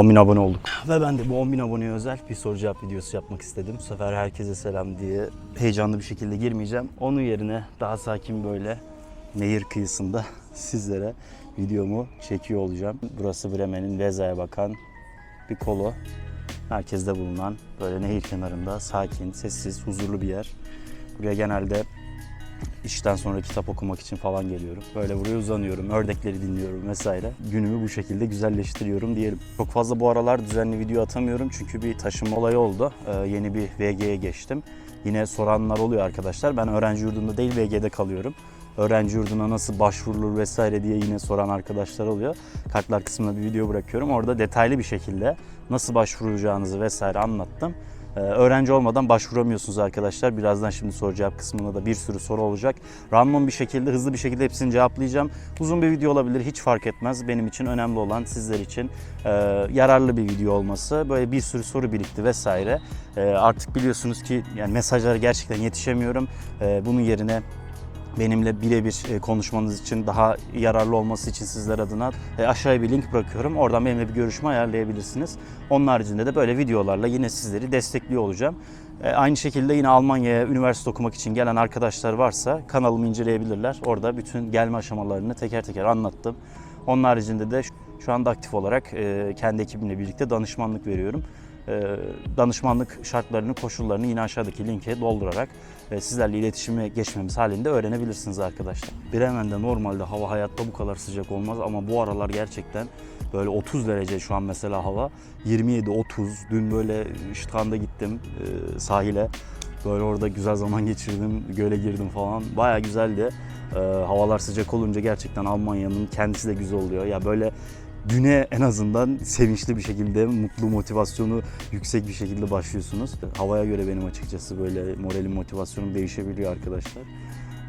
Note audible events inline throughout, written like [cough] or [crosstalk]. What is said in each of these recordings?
10.000 abone olduk. Ve ben de bu 10.000 aboneye özel bir soru cevap videosu yapmak istedim. Bu sefer herkese selam diye heyecanlı bir şekilde girmeyeceğim. Onun yerine daha sakin böyle nehir kıyısında [laughs] sizlere videomu çekiyor olacağım. Burası Bremen'in Veza'ya bakan bir kolu. Merkezde bulunan böyle nehir kenarında sakin, sessiz, huzurlu bir yer. Buraya genelde işten sonra kitap okumak için falan geliyorum. Böyle buraya uzanıyorum, ördekleri dinliyorum vesaire. Günümü bu şekilde güzelleştiriyorum diyelim. Çok fazla bu aralar düzenli video atamıyorum çünkü bir taşınma olayı oldu. Ee, yeni bir VG'ye geçtim. Yine soranlar oluyor arkadaşlar. Ben öğrenci yurdunda değil VG'de kalıyorum. Öğrenci yurduna nasıl başvurulur vesaire diye yine soran arkadaşlar oluyor. Kartlar kısmına bir video bırakıyorum. Orada detaylı bir şekilde nasıl başvuracağınızı vesaire anlattım. Ee, öğrenci olmadan başvuramıyorsunuz arkadaşlar. Birazdan şimdi soru cevap kısmında da bir sürü soru olacak. Random bir şekilde, hızlı bir şekilde hepsini cevaplayacağım. Uzun bir video olabilir, hiç fark etmez. Benim için önemli olan sizler için e, yararlı bir video olması. Böyle bir sürü soru birikti vesaire. E, artık biliyorsunuz ki yani mesajlara gerçekten yetişemiyorum. E, bunun yerine benimle birebir e, konuşmanız için daha yararlı olması için sizler adına e, aşağıya bir link bırakıyorum. Oradan benimle bir görüşme ayarlayabilirsiniz. Onun haricinde de böyle videolarla yine sizleri destekliyor olacağım. E, Aynı şekilde yine Almanya'ya üniversite okumak için gelen arkadaşlar varsa kanalımı inceleyebilirler. Orada bütün gelme aşamalarını teker teker anlattım. Onun haricinde de şu- anda aktif olarak kendi ekibimle birlikte danışmanlık veriyorum. Danışmanlık şartlarını, koşullarını yine aşağıdaki linke doldurarak e, sizlerle iletişime geçmemiz halinde öğrenebilirsiniz arkadaşlar. Bremen'de normalde hava hayatta bu kadar sıcak olmaz ama bu aralar gerçekten böyle 30 derece şu an mesela hava. 27-30. Dün böyle Stadt'a gittim e, sahile. Böyle orada güzel zaman geçirdim, göle girdim falan. Baya güzeldi. E, havalar sıcak olunca gerçekten Almanya'nın kendisi de güzel oluyor. Ya böyle güne en azından sevinçli bir şekilde, mutlu, motivasyonu yüksek bir şekilde başlıyorsunuz. Havaya göre benim açıkçası böyle moralim, motivasyonum değişebiliyor arkadaşlar.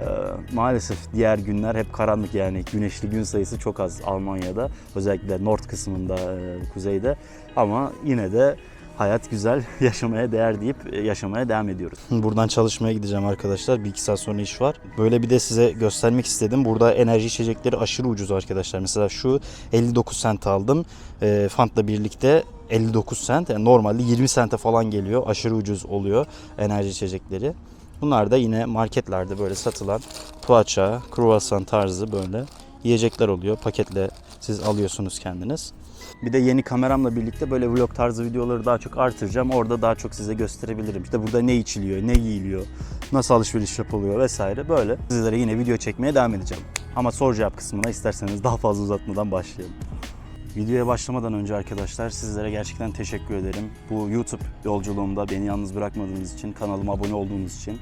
Ee, maalesef diğer günler hep karanlık yani güneşli gün sayısı çok az Almanya'da. Özellikle Nord kısmında, e, kuzeyde. Ama yine de hayat güzel, [laughs] yaşamaya değer deyip e, yaşamaya devam ediyoruz. Buradan çalışmaya gideceğim arkadaşlar. Bir iki saat sonra iş var. Böyle bir de size göstermek istedim. Burada enerji içecekleri aşırı ucuz arkadaşlar. Mesela şu 59 sent aldım. E, Fant'la birlikte 59 sent. Yani normalde 20 sente falan geliyor. Aşırı ucuz oluyor enerji içecekleri. Bunlar da yine marketlerde böyle satılan poğaça, kruvasan tarzı böyle yiyecekler oluyor. Paketle siz alıyorsunuz kendiniz. Bir de yeni kameramla birlikte böyle vlog tarzı videoları daha çok artıracağım. Orada daha çok size gösterebilirim. İşte burada ne içiliyor, ne giyiliyor, nasıl alışveriş yapılıyor vesaire böyle. Sizlere yine video çekmeye devam edeceğim. Ama soru cevap kısmına isterseniz daha fazla uzatmadan başlayalım. Videoya başlamadan önce arkadaşlar sizlere gerçekten teşekkür ederim. Bu YouTube yolculuğumda beni yalnız bırakmadığınız için, kanalıma abone olduğunuz için.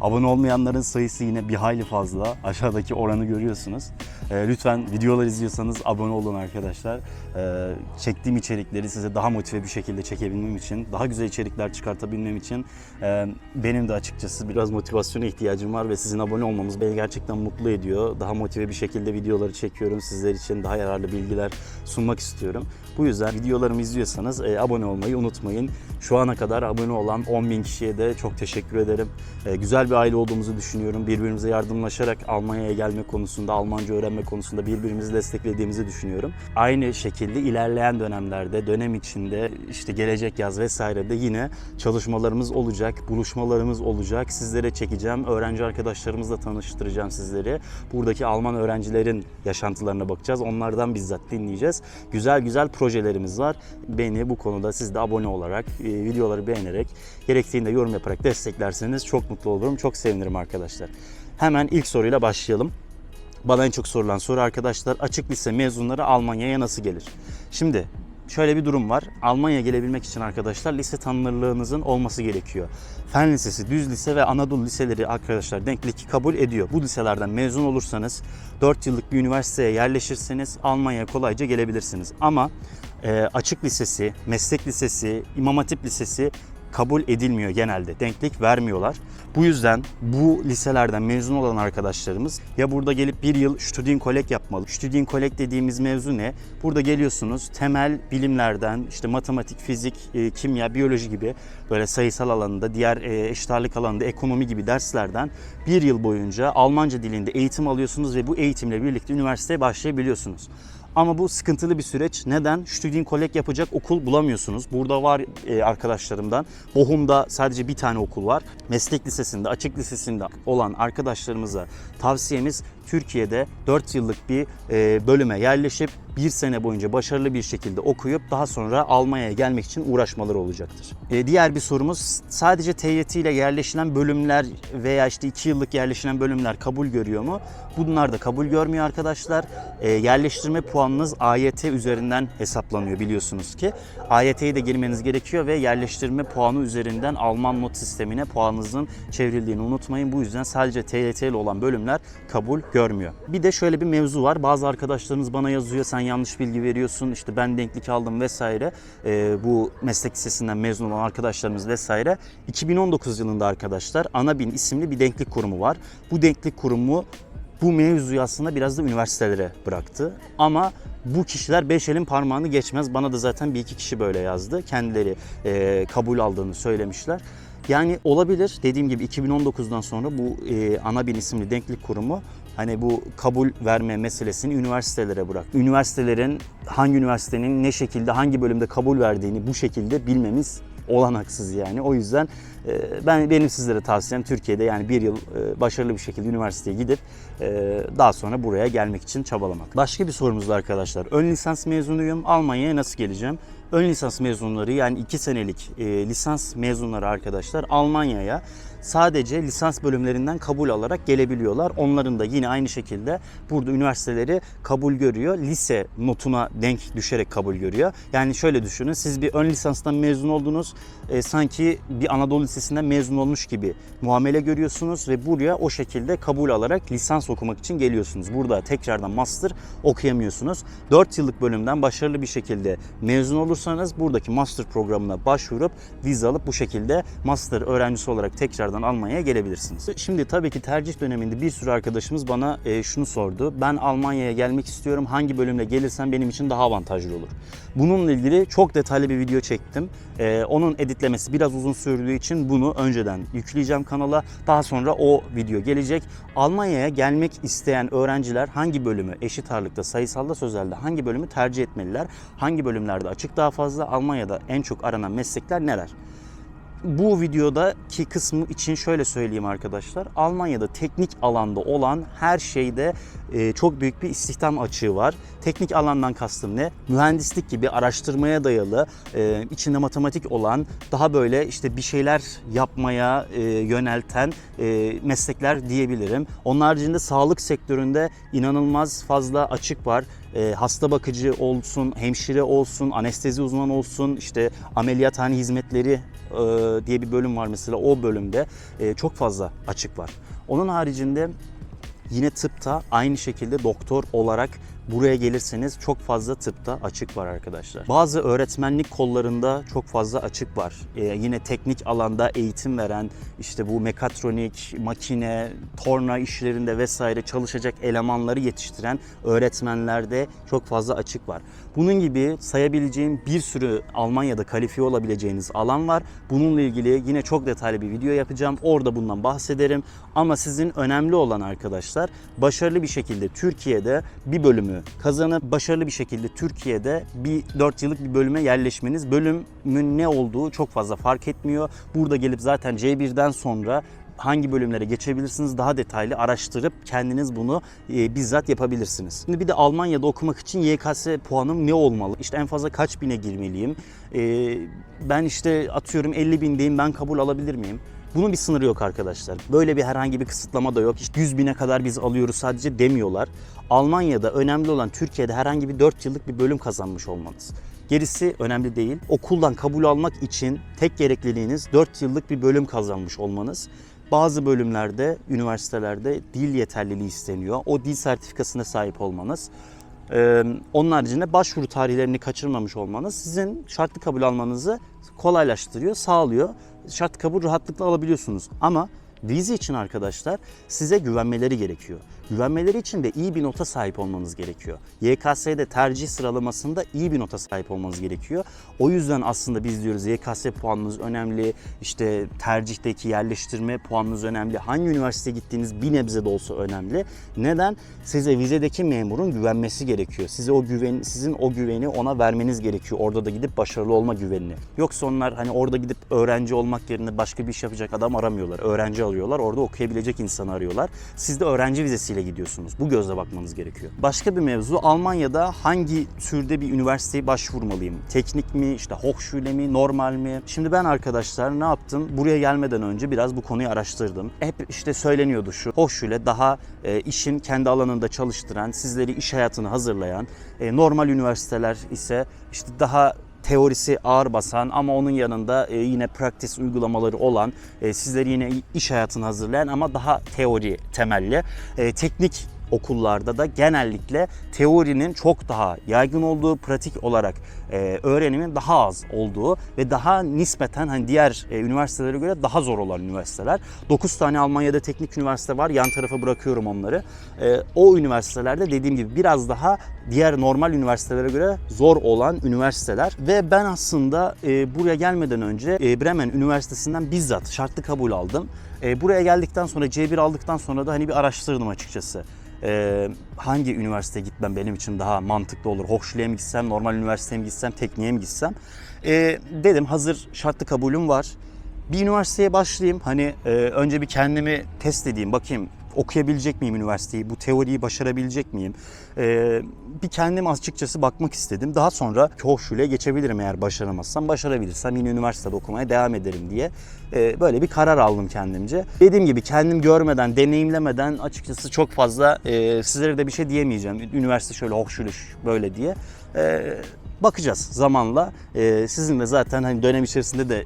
Abone olmayanların sayısı yine bir hayli fazla. Aşağıdaki oranı görüyorsunuz. Ee, lütfen videolar izliyorsanız abone olun arkadaşlar. Ee, çektiğim içerikleri size daha motive bir şekilde çekebilmem için, daha güzel içerikler çıkartabilmem için e, benim de açıkçası biraz motivasyona ihtiyacım var ve sizin abone olmamız beni gerçekten mutlu ediyor. Daha motive bir şekilde videoları çekiyorum sizler için daha yararlı bilgiler sunmak istiyorum. Bu yüzden videolarımı izliyorsanız e, abone olmayı unutmayın. Şu ana kadar abone olan 10.000 kişiye de çok teşekkür ederim. E, güzel bir aile olduğumuzu düşünüyorum. Birbirimize yardımlaşarak Almanya'ya gelme konusunda, Almanca öğrenme konusunda birbirimizi desteklediğimizi düşünüyorum. Aynı şekilde ilerleyen dönemlerde, dönem içinde işte gelecek yaz vesairede yine çalışmalarımız olacak, buluşmalarımız olacak. Sizlere çekeceğim. Öğrenci arkadaşlarımızla tanıştıracağım sizleri. Buradaki Alman öğrencilerin yaşantılarına bakacağız. Onlardan bizzat dinleyeceğiz. Güzel güzel projelerimiz var. Beni bu konuda siz de abone olarak, e, videoları beğenerek, gerektiğinde yorum yaparak desteklerseniz çok mutlu olurum. Çok sevinirim arkadaşlar. Hemen ilk soruyla başlayalım. Bana en çok sorulan soru arkadaşlar açık lise mezunları Almanya'ya nasıl gelir? Şimdi şöyle bir durum var. Almanya'ya gelebilmek için arkadaşlar lise tanınırlığınızın olması gerekiyor. Fen Lisesi, Düz Lise ve Anadolu Liseleri arkadaşlar denklik kabul ediyor. Bu liselerden mezun olursanız 4 yıllık bir üniversiteye yerleşirseniz Almanya'ya kolayca gelebilirsiniz. Ama e, açık lisesi, meslek lisesi, İmam Hatip Lisesi kabul edilmiyor genelde. Denklik vermiyorlar. Bu yüzden bu liselerden mezun olan arkadaşlarımız ya burada gelip bir yıl Studienkolleg yapmalı. Studienkolleg dediğimiz mevzu ne? Burada geliyorsunuz temel bilimlerden işte matematik, fizik, e, kimya, biyoloji gibi böyle sayısal alanında, diğer e, eşit ağırlık alanında, ekonomi gibi derslerden bir yıl boyunca Almanca dilinde eğitim alıyorsunuz ve bu eğitimle birlikte üniversiteye başlayabiliyorsunuz. Ama bu sıkıntılı bir süreç. Neden? Studienkolleg yapacak okul bulamıyorsunuz. Burada var e, arkadaşlarımdan. Bochum'da sadece bir tane okul var. Meslek lisesinde, açık lisesinde olan arkadaşlarımıza tavsiyemiz Türkiye'de 4 yıllık bir e, bölüme yerleşip bir sene boyunca başarılı bir şekilde okuyup daha sonra Almanya'ya gelmek için uğraşmaları olacaktır. E, diğer bir sorumuz sadece TYT ile yerleşilen bölümler veya işte 2 yıllık yerleşilen bölümler kabul görüyor mu? Bunlar da kabul görmüyor arkadaşlar. E, yerleştirme puanınız AYT üzerinden hesaplanıyor biliyorsunuz ki. AYT'ye de girmeniz gerekiyor ve yerleştirme puanı üzerinden Alman not sistemine puanınızın çevrildiğini unutmayın. Bu yüzden sadece TYT ile olan bölümler kabul görmüyor. Bir de şöyle bir mevzu var. Bazı arkadaşlarınız bana yazıyor sen yanlış bilgi veriyorsun işte ben denklik aldım vesaire. Ee, bu meslek lisesinden mezun olan arkadaşlarımız vesaire. 2019 yılında arkadaşlar Anabin isimli bir denklik kurumu var. Bu denklik kurumu bu mevzuyu aslında biraz da üniversitelere bıraktı. Ama bu kişiler beş elin parmağını geçmez. Bana da zaten bir iki kişi böyle yazdı. Kendileri e, kabul aldığını söylemişler. Yani olabilir. Dediğim gibi 2019'dan sonra bu e, Anabin isimli denklik kurumu hani bu kabul verme meselesini üniversitelere bırak. Üniversitelerin hangi üniversitenin ne şekilde hangi bölümde kabul verdiğini bu şekilde bilmemiz olanaksız yani. O yüzden e, ben benim sizlere tavsiyem Türkiye'de yani bir yıl e, başarılı bir şekilde üniversiteye gidip e, daha sonra buraya gelmek için çabalamak. Başka bir sorumuz da arkadaşlar. Ön lisans mezunuyum. Almanya'ya nasıl geleceğim? Ön lisans mezunları yani 2 senelik lisans mezunları arkadaşlar Almanya'ya sadece lisans bölümlerinden kabul alarak gelebiliyorlar. Onların da yine aynı şekilde burada üniversiteleri kabul görüyor. Lise notuna denk düşerek kabul görüyor. Yani şöyle düşünün siz bir ön lisanstan mezun oldunuz. E, sanki bir Anadolu Lisesi'nden mezun olmuş gibi muamele görüyorsunuz ve buraya o şekilde kabul alarak lisans okumak için geliyorsunuz. Burada tekrardan master okuyamıyorsunuz. 4 yıllık bölümden başarılı bir şekilde mezun olursanız buradaki master programına başvurup vize alıp bu şekilde master öğrencisi olarak tekrardan Almanya'ya gelebilirsiniz. Şimdi tabii ki tercih döneminde bir sürü arkadaşımız bana e, şunu sordu. Ben Almanya'ya gelmek istiyorum. Hangi bölümle gelirsem benim için daha avantajlı olur. Bununla ilgili çok detaylı bir video çektim. E, onun editlemesi biraz uzun sürdüğü için bunu önceden yükleyeceğim kanala. Daha sonra o video gelecek. Almanya'ya gelmek isteyen öğrenciler hangi bölümü eşit ağırlıkta sayısalda sözelde hangi bölümü tercih etmeliler? Hangi bölümlerde açık daha fazla? Almanya'da en çok aranan meslekler neler? Bu videodaki kısmı için şöyle söyleyeyim arkadaşlar. Almanya'da teknik alanda olan her şeyde e, çok büyük bir istihdam açığı var. Teknik alandan kastım ne? Mühendislik gibi araştırmaya dayalı, e, içinde matematik olan, daha böyle işte bir şeyler yapmaya e, yönelten meslekler diyebilirim. Onun haricinde sağlık sektöründe inanılmaz fazla açık var e, hasta bakıcı olsun, hemşire olsun, anestezi uzmanı olsun, işte ameliyathane hizmetleri e, diye bir bölüm var mesela o bölümde e, çok fazla açık var. Onun haricinde yine tıpta aynı şekilde doktor olarak buraya gelirseniz çok fazla tıpta açık var arkadaşlar. Bazı öğretmenlik kollarında çok fazla açık var. Ee, yine teknik alanda eğitim veren işte bu mekatronik, makine, torna işlerinde vesaire çalışacak elemanları yetiştiren öğretmenlerde çok fazla açık var. Bunun gibi sayabileceğim bir sürü Almanya'da kalifiye olabileceğiniz alan var. Bununla ilgili yine çok detaylı bir video yapacağım. Orada bundan bahsederim. Ama sizin önemli olan arkadaşlar başarılı bir şekilde Türkiye'de bir bölümü kazanıp başarılı bir şekilde Türkiye'de bir 4 yıllık bir bölüme yerleşmeniz. Bölümün ne olduğu çok fazla fark etmiyor. Burada gelip zaten C1'den sonra hangi bölümlere geçebilirsiniz daha detaylı araştırıp kendiniz bunu e, bizzat yapabilirsiniz. Şimdi bir de Almanya'da okumak için YKS puanım ne olmalı? İşte en fazla kaç bine girmeliyim? E, ben işte atıyorum 50 bindeyim ben kabul alabilir miyim? Bunun bir sınırı yok arkadaşlar. Böyle bir herhangi bir kısıtlama da yok. İşte 100 bine kadar biz alıyoruz sadece demiyorlar. Almanya'da önemli olan Türkiye'de herhangi bir 4 yıllık bir bölüm kazanmış olmanız. Gerisi önemli değil. Okuldan kabul almak için tek gerekliliğiniz 4 yıllık bir bölüm kazanmış olmanız. Bazı bölümlerde, üniversitelerde dil yeterliliği isteniyor. O dil sertifikasına sahip olmanız. Ee, onun haricinde başvuru tarihlerini kaçırmamış olmanız sizin şartlı kabul almanızı kolaylaştırıyor, sağlıyor. Şartlı kabul rahatlıkla alabiliyorsunuz. Ama vize için arkadaşlar size güvenmeleri gerekiyor. Güvenmeleri için de iyi bir nota sahip olmanız gerekiyor. YKS'de tercih sıralamasında iyi bir nota sahip olmanız gerekiyor. O yüzden aslında biz diyoruz YKS puanınız önemli, işte tercihteki yerleştirme puanınız önemli, hangi üniversiteye gittiğiniz bir nebze de olsa önemli. Neden? Size vizedeki memurun güvenmesi gerekiyor. Size o güven, sizin o güveni ona vermeniz gerekiyor. Orada da gidip başarılı olma güvenini. Yoksa onlar hani orada gidip öğrenci olmak yerine başka bir iş yapacak adam aramıyorlar. Öğrenci arıyorlar. Orada okuyabilecek insanı arıyorlar. Siz de öğrenci vizesiyle gidiyorsunuz. Bu gözle bakmanız gerekiyor. Başka bir mevzu Almanya'da hangi türde bir üniversiteye başvurmalıyım? Teknik mi, işte Hochschule mi, normal mi? Şimdi ben arkadaşlar ne yaptım? Buraya gelmeden önce biraz bu konuyu araştırdım. Hep işte söyleniyordu şu. Hochschule daha e, işin kendi alanında çalıştıran, sizleri iş hayatına hazırlayan, e, normal üniversiteler ise işte daha teorisi ağır basan ama onun yanında e, yine praktis uygulamaları olan, e, sizleri yine iş hayatına hazırlayan ama daha teori temelli. E, teknik okullarda da genellikle teorinin çok daha yaygın olduğu, pratik olarak e, öğrenimin daha az olduğu ve daha nispeten hani diğer e, üniversitelere göre daha zor olan üniversiteler. 9 tane Almanya'da teknik üniversite var. Yan tarafa bırakıyorum onları. E, o üniversitelerde dediğim gibi biraz daha diğer normal üniversitelere göre zor olan üniversiteler ve ben aslında e, buraya gelmeden önce e, Bremen Üniversitesi'nden bizzat şartlı kabul aldım. E, buraya geldikten sonra C1 aldıktan sonra da hani bir araştırdım açıkçası e, hangi üniversiteye gitmem benim için daha mantıklı olur? Hochschule'ye mi gitsem, normal üniversiteye mi gitsem, tekniğe mi gitsem? E, dedim hazır şartlı kabulüm var. Bir üniversiteye başlayayım. Hani e, önce bir kendimi test edeyim, bakayım okuyabilecek miyim üniversiteyi, bu teoriyi başarabilecek miyim? Ee, bir kendim açıkçası bakmak istedim. Daha sonra Hochschule'ye geçebilirim eğer başaramazsam. Başarabilirsem yine üniversitede okumaya devam ederim diye e, böyle bir karar aldım kendimce. Dediğim gibi kendim görmeden, deneyimlemeden açıkçası çok fazla e, sizlere de bir şey diyemeyeceğim. Üniversite şöyle Hochschule böyle diye. E, bakacağız zamanla. E, sizinle zaten hani dönem içerisinde de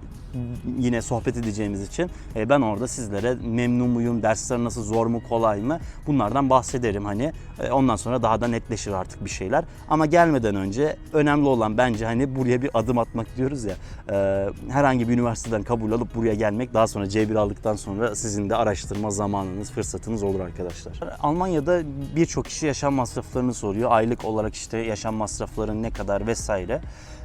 yine sohbet edeceğimiz için e, ben orada sizlere memnun muyum, dersler nasıl zor mu kolay mı bunlardan bahsederim hani E, ondan sonra daha da netleşir artık bir şeyler ama gelmeden önce önemli olan bence hani buraya bir adım atmak diyoruz ya e, herhangi bir üniversiteden kabul alıp buraya gelmek daha sonra C1 aldıktan sonra sizin de araştırma zamanınız fırsatınız olur arkadaşlar. Almanya'da birçok kişi yaşam masraflarını soruyor aylık olarak işte yaşam masrafların ne kadar vesaire.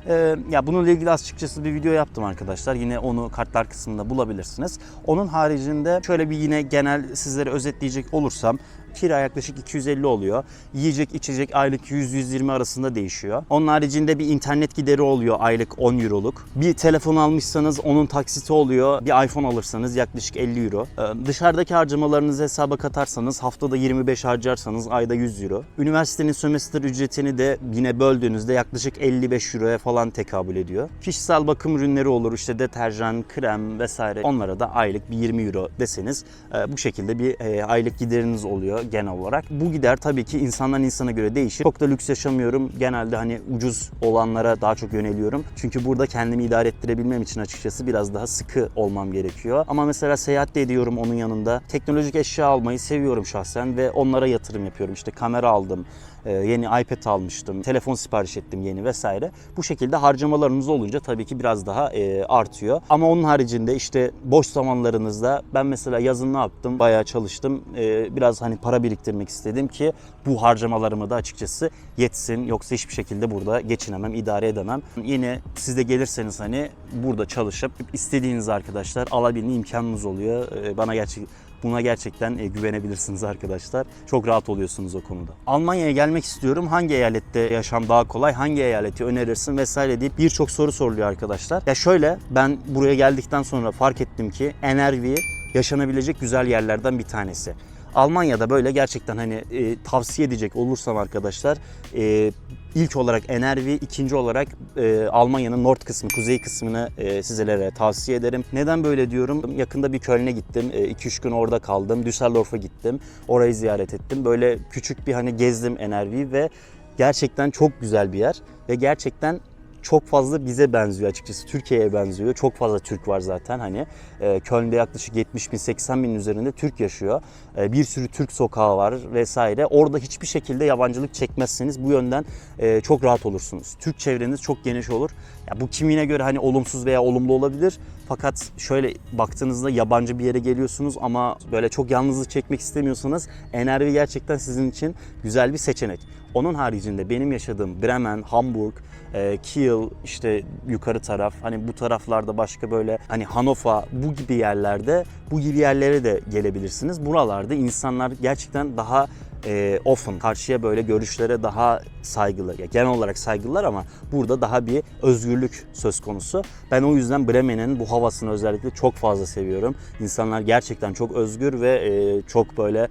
Ee, ya bununla ilgili açıkçası bir video yaptım arkadaşlar. Yine onu kartlar kısmında bulabilirsiniz. Onun haricinde şöyle bir yine genel sizlere özetleyecek olursam kira yaklaşık 250 oluyor. Yiyecek içecek aylık 100-120 arasında değişiyor. Onun haricinde bir internet gideri oluyor aylık 10 euroluk. Bir telefon almışsanız onun taksiti oluyor. Bir iPhone alırsanız yaklaşık 50 euro. Ee, dışarıdaki harcamalarınızı hesaba katarsanız haftada 25 harcarsanız ayda 100 euro. Üniversitenin sömestr ücretini de yine böldüğünüzde yaklaşık 55 euroya falan tekabül ediyor. Kişisel bakım ürünleri olur işte deterjan, krem vesaire. Onlara da aylık bir 20 euro deseniz e, bu şekilde bir e, aylık gideriniz oluyor genel olarak. Bu gider tabii ki insandan insana göre değişir. Çok da lüks yaşamıyorum. Genelde hani ucuz olanlara daha çok yöneliyorum. Çünkü burada kendimi idare ettirebilmem için açıkçası biraz daha sıkı olmam gerekiyor. Ama mesela seyahat de ediyorum onun yanında. Teknolojik eşya almayı seviyorum şahsen ve onlara yatırım yapıyorum. İşte kamera aldım, e, yeni iPad almıştım, telefon sipariş ettim yeni vesaire. Bu şekilde harcamalarınız olunca tabii ki biraz daha e, artıyor. Ama onun haricinde işte boş zamanlarınızda ben mesela yazın ne yaptım? Bayağı çalıştım. E, biraz hani para biriktirmek istedim ki bu harcamalarımı da açıkçası yetsin. Yoksa hiçbir şekilde burada geçinemem, idare edemem. Yine siz de gelirseniz hani burada çalışıp istediğiniz arkadaşlar alabilme imkanınız oluyor. Bana gerçek Buna gerçekten e, güvenebilirsiniz arkadaşlar. Çok rahat oluyorsunuz o konuda. Almanya'ya gelmek istiyorum. Hangi eyalette yaşam daha kolay? Hangi eyaleti önerirsin vesaire deyip birçok soru soruluyor arkadaşlar. Ya şöyle ben buraya geldikten sonra fark ettim ki NRV yaşanabilecek güzel yerlerden bir tanesi. Almanya'da böyle gerçekten hani e, tavsiye edecek olursam arkadaşlar e, ilk olarak NRV, ikinci olarak e, Almanya'nın Nord kısmı, kuzey kısmını e, sizlere tavsiye ederim. Neden böyle diyorum? Yakında bir Köln'e gittim. 2-3 gün orada kaldım. Düsseldorf'a gittim. Orayı ziyaret ettim. Böyle küçük bir hani gezdim NRV ve gerçekten çok güzel bir yer ve gerçekten çok fazla bize benziyor açıkçası. Türkiye'ye benziyor. Çok fazla Türk var zaten hani. E, Köln'de yaklaşık 70 bin 80 bin üzerinde Türk yaşıyor. E, bir sürü Türk sokağı var vesaire. Orada hiçbir şekilde yabancılık çekmezseniz bu yönden e, çok rahat olursunuz. Türk çevreniz çok geniş olur. Ya bu kimine göre hani olumsuz veya olumlu olabilir. Fakat şöyle baktığınızda yabancı bir yere geliyorsunuz ama böyle çok yalnızlık çekmek istemiyorsanız NRV gerçekten sizin için güzel bir seçenek. Onun haricinde benim yaşadığım Bremen, Hamburg, e, Kiel işte yukarı taraf hani bu taraflarda başka böyle hani Hannover bu gibi yerlerde bu gibi yerlere de gelebilirsiniz. Buralarda insanlar gerçekten daha e, often karşıya böyle görüşlere daha saygılı. Ya genel olarak saygılılar ama burada daha bir özgürlük söz konusu. Ben o yüzden Bremen'in bu havasını özellikle çok fazla seviyorum. İnsanlar gerçekten çok özgür ve e, çok böyle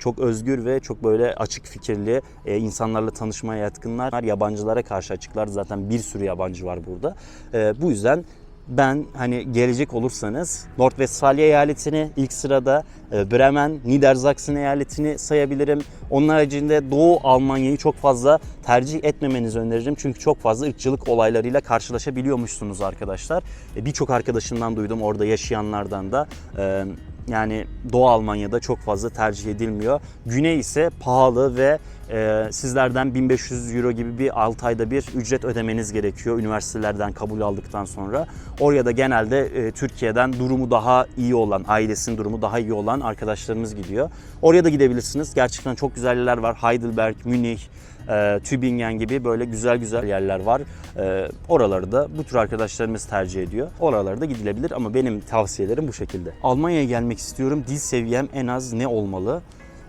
çok özgür ve çok böyle açık fikirli e, insanlarla tanışmaya yatkınlar. Yabancılara karşı açıklar. Zaten bir sürü yabancı var burada. E, bu yüzden ben hani gelecek olursanız Nordwestfalya eyaletini ilk sırada e, Bremen, Niedersachsen eyaletini sayabilirim. Onun haricinde Doğu Almanya'yı çok fazla tercih etmemenizi öneririm. Çünkü çok fazla ırkçılık olaylarıyla karşılaşabiliyormuşsunuz arkadaşlar. E, Birçok arkadaşımdan duydum orada yaşayanlardan da. Yani Doğu Almanya'da çok fazla tercih edilmiyor. Güney ise pahalı ve e, sizlerden 1500 euro gibi bir 6 ayda bir ücret ödemeniz gerekiyor üniversitelerden kabul aldıktan sonra. Oraya da genelde e, Türkiye'den durumu daha iyi olan, ailesinin durumu daha iyi olan arkadaşlarımız gidiyor. Oraya da gidebilirsiniz. Gerçekten çok güzel yerler var. Heidelberg, Münih, e, Tübingen gibi böyle güzel güzel yerler var. E, oraları da bu tür arkadaşlarımız tercih ediyor. Oralara da gidilebilir ama benim tavsiyelerim bu şekilde. Almanya'ya gelmek istiyorum. Dil seviyem en az ne olmalı?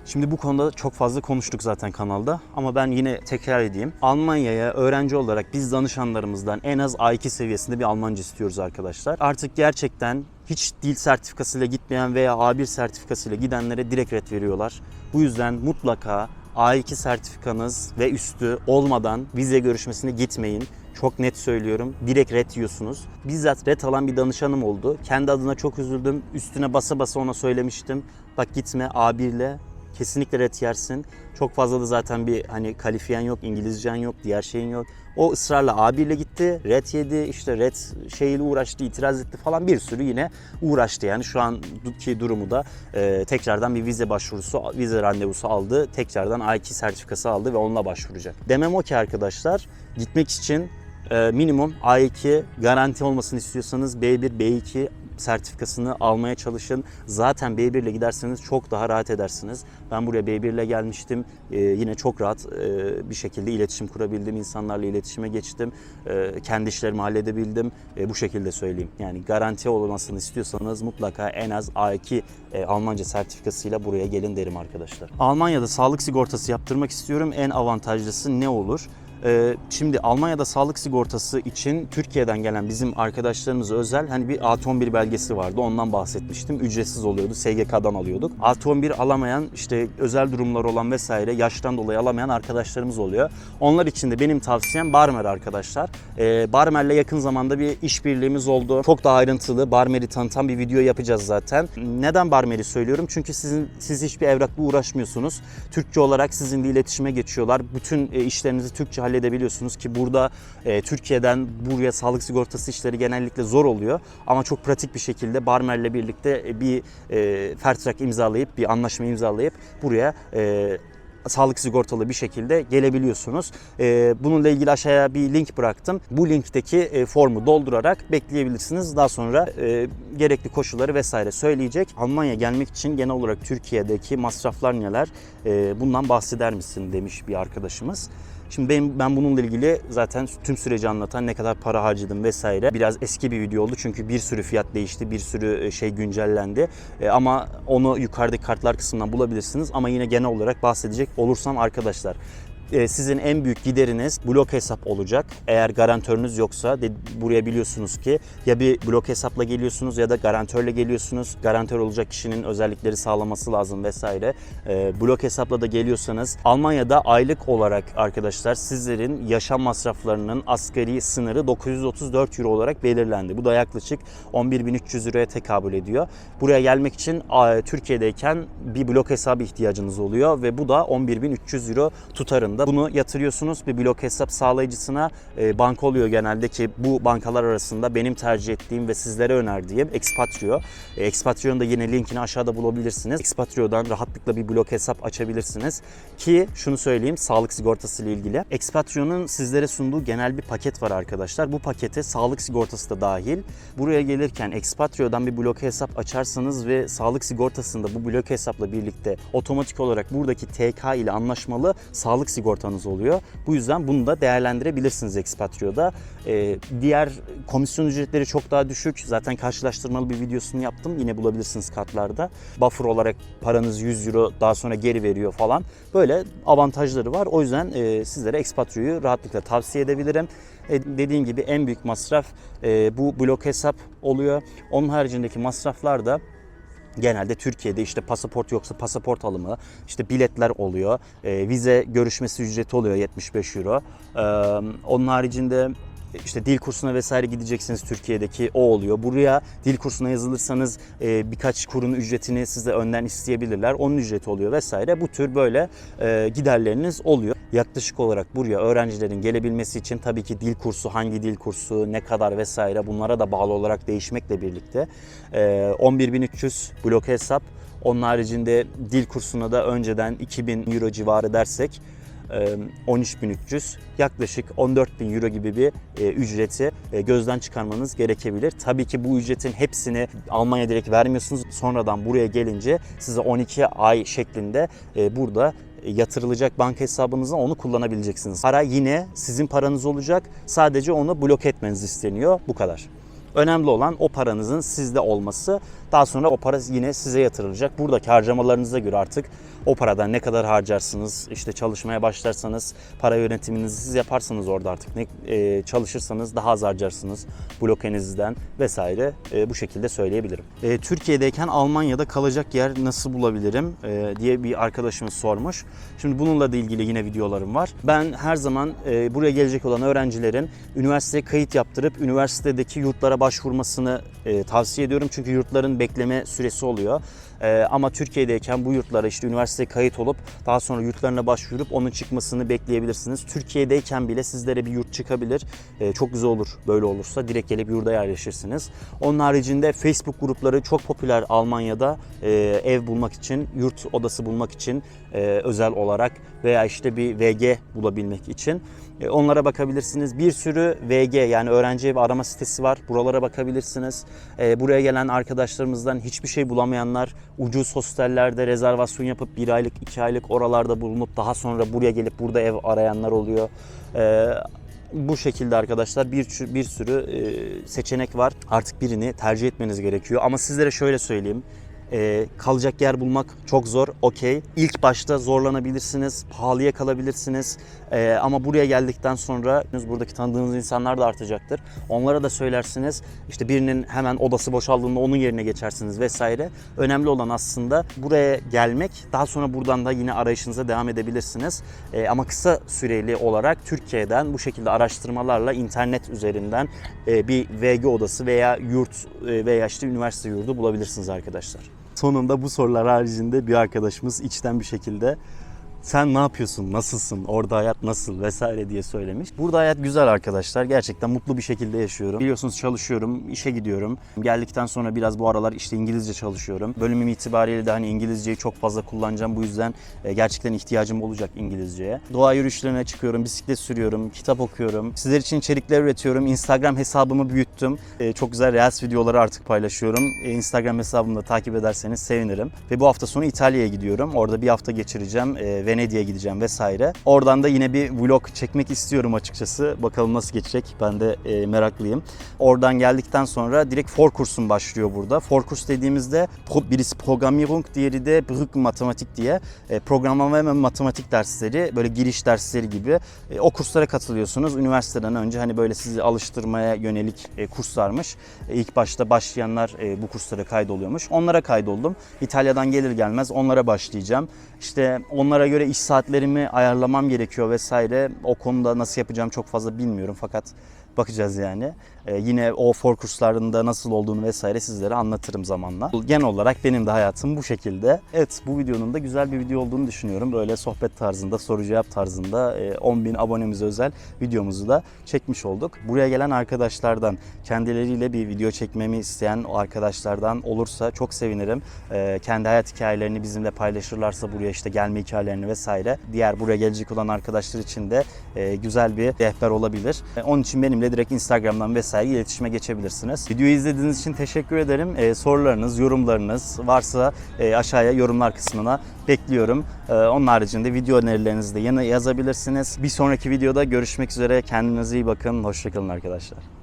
Şimdi bu konuda çok fazla konuştuk zaten kanalda ama ben yine tekrar edeyim. Almanya'ya öğrenci olarak biz danışanlarımızdan en az A2 seviyesinde bir Almanca istiyoruz arkadaşlar. Artık gerçekten hiç dil sertifikasıyla gitmeyen veya A1 sertifikasıyla gidenlere direkt ret veriyorlar. Bu yüzden mutlaka A2 sertifikanız ve üstü olmadan vize görüşmesine gitmeyin. Çok net söylüyorum. Direkt ret yiyorsunuz. Bizzat ret alan bir danışanım oldu. Kendi adına çok üzüldüm. Üstüne basa basa ona söylemiştim. Bak gitme A1 ile kesinlikle ret yersin. Çok fazla da zaten bir hani kalifiyen yok, İngilizcen yok, diğer şeyin yok. O ısrarla A1 ile gitti, ret yedi, işte ret şeyiyle uğraştı, itiraz etti falan bir sürü yine uğraştı. Yani şu anki durumu da e, tekrardan bir vize başvurusu, vize randevusu aldı. Tekrardan A2 sertifikası aldı ve onunla başvuracak. Demem o ki arkadaşlar, gitmek için minimum A2 garanti olmasını istiyorsanız B1, B2 sertifikasını almaya çalışın. Zaten B1 ile giderseniz çok daha rahat edersiniz. Ben buraya B1 ile gelmiştim. Ee, yine çok rahat e, bir şekilde iletişim kurabildim. İnsanlarla iletişime geçtim. Ee, kendi işlerimi halledebildim. E, bu şekilde söyleyeyim. Yani garanti olmasını istiyorsanız mutlaka en az A2 e, Almanca sertifikasıyla buraya gelin derim arkadaşlar. Almanya'da sağlık sigortası yaptırmak istiyorum. En avantajlısı ne olur? Ee, şimdi Almanya'da sağlık sigortası için Türkiye'den gelen bizim arkadaşlarımız özel hani bir artı 11 belgesi vardı. Ondan bahsetmiştim. Ücretsiz oluyordu. SGK'dan alıyorduk. Artı 11 alamayan işte özel durumlar olan vesaire yaştan dolayı alamayan arkadaşlarımız oluyor. Onlar için de benim tavsiyem Barmer arkadaşlar. Ee, Barmer'le yakın zamanda bir işbirliğimiz oldu. Çok daha ayrıntılı Barmer'i tanıtan bir video yapacağız zaten. Neden Barmer'i söylüyorum? Çünkü sizin siz hiçbir evrakla uğraşmıyorsunuz. Türkçe olarak sizinle iletişime geçiyorlar. Bütün e, işlerinizi Türkçe halledebiliyorsunuz ki burada e, Türkiye'den buraya sağlık sigortası işleri genellikle zor oluyor ama çok pratik bir şekilde Barmer'le birlikte e, bir e, Fairtrack imzalayıp bir anlaşma imzalayıp buraya e, sağlık sigortalı bir şekilde gelebiliyorsunuz. E, bununla ilgili aşağıya bir link bıraktım. Bu linkteki e, formu doldurarak bekleyebilirsiniz. Daha sonra gerekli koşulları vesaire söyleyecek. Almanya gelmek için genel olarak Türkiye'deki masraflar neler? Bundan bahseder misin demiş bir arkadaşımız. Şimdi benim, ben bununla ilgili zaten tüm süreci anlatan ne kadar para harcadım vesaire biraz eski bir video oldu çünkü bir sürü fiyat değişti, bir sürü e, şey güncellendi. E, ama onu yukarıdaki kartlar kısmından bulabilirsiniz ama yine genel olarak bahsedecek olursam arkadaşlar sizin en büyük gideriniz blok hesap olacak. Eğer garantörünüz yoksa buraya biliyorsunuz ki ya bir blok hesapla geliyorsunuz ya da garantörle geliyorsunuz. Garantör olacak kişinin özellikleri sağlaması lazım vesaire. E, blok hesapla da geliyorsanız Almanya'da aylık olarak arkadaşlar sizlerin yaşam masraflarının asgari sınırı 934 euro olarak belirlendi. Bu da yaklaşık 11.300 euroya tekabül ediyor. Buraya gelmek için Türkiye'deyken bir blok hesabı ihtiyacınız oluyor ve bu da 11.300 euro tutarında da bunu yatırıyorsunuz bir blok hesap sağlayıcısına. E, banka oluyor genelde ki bu bankalar arasında benim tercih ettiğim ve sizlere önerdiğim Expatrio. E, Expatrio'nun da yine linkini aşağıda bulabilirsiniz. Expatrio'dan rahatlıkla bir blok hesap açabilirsiniz. Ki şunu söyleyeyim sağlık sigortası ile ilgili. Expatrio'nun sizlere sunduğu genel bir paket var arkadaşlar. Bu pakete sağlık sigortası da dahil. Buraya gelirken Expatrio'dan bir blok hesap açarsanız ve sağlık sigortasında bu blok hesapla birlikte otomatik olarak buradaki TK ile anlaşmalı sağlık sigortanız oluyor. Bu yüzden bunu da değerlendirebilirsiniz Expatrio'da. Ee, diğer komisyon ücretleri çok daha düşük. Zaten karşılaştırmalı bir videosunu yaptım. Yine bulabilirsiniz kartlarda. Buffer olarak paranız 100 euro daha sonra geri veriyor falan. Böyle avantajları var. O yüzden e, sizlere Expatrio'yu rahatlıkla tavsiye edebilirim. E, dediğim gibi en büyük masraf e, bu blok hesap oluyor. Onun haricindeki masraflar da Genelde Türkiye'de işte pasaport yoksa pasaport alımı, işte biletler oluyor, e, vize görüşmesi ücreti oluyor 75 euro. E, onun haricinde işte dil kursuna vesaire gideceksiniz Türkiye'deki o oluyor. Buraya dil kursuna yazılırsanız e, birkaç kurun ücretini size önden isteyebilirler. Onun ücreti oluyor vesaire. Bu tür böyle e, giderleriniz oluyor. Yaklaşık olarak buraya öğrencilerin gelebilmesi için tabii ki dil kursu, hangi dil kursu, ne kadar vesaire bunlara da bağlı olarak değişmekle birlikte e, 11.300 blok hesap. Onun haricinde dil kursuna da önceden 2000 euro civarı dersek e, 13.300 yaklaşık 14.000 euro gibi bir e, ücreti e, gözden çıkarmanız gerekebilir. Tabii ki bu ücretin hepsini Almanya direkt vermiyorsunuz. Sonradan buraya gelince size 12 ay şeklinde e, burada yatırılacak banka hesabınıza onu kullanabileceksiniz. Para yine sizin paranız olacak. Sadece onu blok etmeniz isteniyor. Bu kadar. Önemli olan o paranızın sizde olması. Daha sonra o para yine size yatırılacak. Buradaki harcamalarınıza göre artık o paradan ne kadar harcarsınız, işte çalışmaya başlarsanız, para yönetiminizi siz yaparsanız orada artık ne e, çalışırsanız daha az harcarsınız blokenizden vesaire e, bu şekilde söyleyebilirim. E, Türkiye'deyken Almanya'da kalacak yer nasıl bulabilirim e, diye bir arkadaşımız sormuş. Şimdi bununla da ilgili yine videolarım var. Ben her zaman e, buraya gelecek olan öğrencilerin üniversiteye kayıt yaptırıp üniversitedeki yurtlara başvurmasını e, tavsiye ediyorum. Çünkü yurtların bekleme süresi oluyor. E, ama Türkiye'deyken bu yurtlara işte üniversiteye kayıt olup daha sonra yurtlarına başvurup onun çıkmasını bekleyebilirsiniz. Türkiye'deyken bile sizlere bir yurt çıkabilir. E, çok güzel olur böyle olursa. Direkt gelip yurda yerleşirsiniz. Onun haricinde Facebook grupları çok popüler Almanya'da e, ev bulmak için, yurt odası bulmak için e, özel olarak veya işte bir VG bulabilmek için. E, Onlara bakabilirsiniz. Bir sürü VG yani öğrenci ev arama sitesi var. Buralara bakabilirsiniz. E, Buraya gelen arkadaşlarımızdan hiçbir şey bulamayanlar ucuz hostellerde rezervasyon yapıp bir aylık, iki aylık oralarda bulunup daha sonra buraya gelip burada ev arayanlar oluyor. E, bu şekilde arkadaşlar bir, bir sürü seçenek var. Artık birini tercih etmeniz gerekiyor. Ama sizlere şöyle söyleyeyim. E, kalacak yer bulmak çok zor. Okey. İlk başta zorlanabilirsiniz. Pahalıya kalabilirsiniz. E, ama buraya geldikten sonra buradaki tanıdığınız insanlar da artacaktır. Onlara da söylersiniz. İşte birinin hemen odası boşaldığında onun yerine geçersiniz vesaire. Önemli olan aslında buraya gelmek. Daha sonra buradan da yine arayışınıza devam edebilirsiniz. E, ama kısa süreli olarak Türkiye'den bu şekilde araştırmalarla internet üzerinden e, bir VG odası veya yurt e, veya işte üniversite yurdu bulabilirsiniz arkadaşlar. Sonunda bu sorular haricinde bir arkadaşımız içten bir şekilde sen ne yapıyorsun, nasılsın, orada hayat nasıl vesaire diye söylemiş. Burada hayat güzel arkadaşlar. Gerçekten mutlu bir şekilde yaşıyorum. Biliyorsunuz çalışıyorum, işe gidiyorum. Geldikten sonra biraz bu aralar işte İngilizce çalışıyorum. Bölümüm itibariyle de hani İngilizceyi çok fazla kullanacağım. Bu yüzden e, gerçekten ihtiyacım olacak İngilizceye. Doğa yürüyüşlerine çıkıyorum, bisiklet sürüyorum, kitap okuyorum. Sizler için içerikler üretiyorum. Instagram hesabımı büyüttüm. E, Çok güzel Reels videoları artık paylaşıyorum. E, Instagram hesabımı da takip ederseniz sevinirim. Ve bu hafta sonu İtalya'ya gidiyorum. Orada bir hafta geçireceğim. E, Venedik'e gideceğim vesaire. Oradan da yine bir vlog çekmek istiyorum açıkçası. Bakalım nasıl geçecek. Ben de e, meraklıyım. Oradan geldikten sonra direkt for kursum başlıyor burada. For kurs dediğimizde birisi Programmierung, diğeri de Brück Matematik diye e, programlama ve matematik dersleri, böyle giriş dersleri gibi e, o kurslara katılıyorsunuz. Üniversiteden önce hani böyle sizi alıştırmaya yönelik e, kurslarmış. E, ilk başta başlayanlar e, bu kurslara kaydoluyormuş. Onlara kaydoldum. İtalya'dan gelir gelmez onlara başlayacağım. İşte onlara göre iş saatlerimi ayarlamam gerekiyor vesaire. O konuda nasıl yapacağım çok fazla bilmiyorum fakat bakacağız yani. Ee, yine o for kurslarında nasıl olduğunu vesaire sizlere anlatırım zamanla. Genel olarak benim de hayatım bu şekilde. Evet bu videonun da güzel bir video olduğunu düşünüyorum. Böyle sohbet tarzında, soru cevap tarzında e, 10.000 abonemize özel videomuzu da çekmiş olduk. Buraya gelen arkadaşlardan kendileriyle bir video çekmemi isteyen o arkadaşlardan olursa çok sevinirim. Ee, kendi hayat hikayelerini bizimle paylaşırlarsa buraya işte gelme hikayelerini vesaire. Diğer buraya gelecek olan arkadaşlar için de e, güzel bir rehber olabilir. E, Onun için benimle direkt Instagram'dan vesaire iletişime geçebilirsiniz. Videoyu izlediğiniz için teşekkür ederim. E, sorularınız, yorumlarınız varsa e, aşağıya yorumlar kısmına bekliyorum. E, onun haricinde video önerilerinizi de yine yazabilirsiniz. Bir sonraki videoda görüşmek üzere. Kendinize iyi bakın. Hoşçakalın arkadaşlar.